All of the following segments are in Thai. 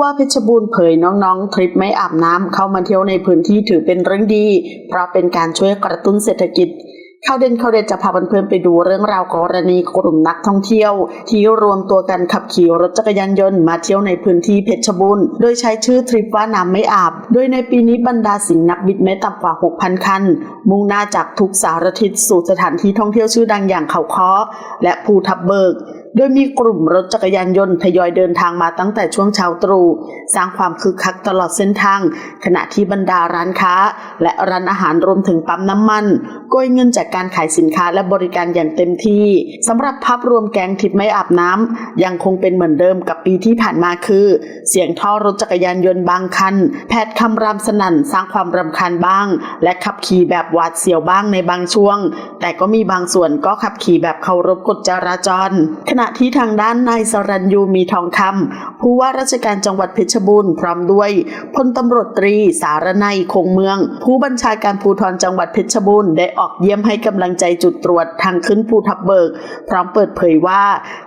ว่าเพชรบูรณ์เผยน้องๆ ทริปไม่อาบน้ำเข้ามาเที่ยวในพื้นที่ถือเป็นเรื่องดี เพราะเป็นการช่วยกระตุ้นเศรษฐกิจข่าวเด่นข่าวเด็ดจะพาเพื่อนๆไปดูเรื่องราวกรณีกลุ่มนักท่องเที่ยว ที่รวมตัวกันขับขี่รถจักรยานยนต์มาเที่ยวในพื้นที่เพชรบูรณ์โดยใช้ชื่อทริปว่าน้ำไม่อาบ โดยในปีนี้บรรดาสิงห์นักบินไม่ต่ำกว่า 6,000 คัน มุ่งหน้าจากทุกสารทิศสู่สถานที่ท่องเที่ยวชื่อดังอย่างเขาค้อและภูทับเบิก โดยมีกลุ่มรถจักรยานยนต์ทยอยเดินทางมาตั้งแต่ช่วงเช้าตรู่สร้างความคึกคักตลอดเส้นทาง ขณะที่บรรดาร้านค้า และร้านอาหารรวมถึงปั๊มน้ำมันโกยเงินจากการขายสินค้าและบริการอย่างเต็มที่สำหรับภาพรวมแกงทิปไม่อาบน้ำยังคงเป็นเหมือนเดิมกับปีที่ผ่านมาคือ เสียงท่อรถจักรยานยนต์บางคัน แผดคำรามสนั่นสร้างความรำคาญบ้าง และขับขี่แบบหวาดเสียวบ้างในบางช่วงแต่ก็มีบางส่วนก็ขับขี่แบบเคารพกฎจราจร ขณะที่ทางด้านนายสรัญยูมีทองคำผู้ว่าราชการจังหวัดเพชรบูรณ์พร้อมด้วยพลตำรวจตรีสารนัยคงเมือง ผู้บัญชาการภูธรจังหวัดเพชรบูรณ์ได้ออกเยี่ยมให้กำลังใจจุดตรวจทางขึ้นภูทับเบิก พร้อมเปิดเผยว่า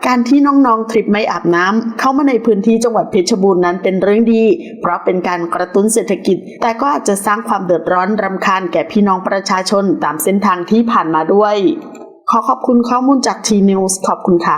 การที่น้องๆทริปไม่อาบน้ำเข้ามาในพื้นที่จังหวัดเพชรบูรณ์นั้นเป็นเรื่องดี เพราะเป็นการกระตุ้นเศรษฐกิจ แต่ก็อาจจะสร้างความเดือดร้อนรำคาญแก่พี่น้องประชาชนตามเส้นทางที่ผ่านมาด้วย ขอขอบคุณข้อมูลจากทีนิวส์ขอบคุณค่ะ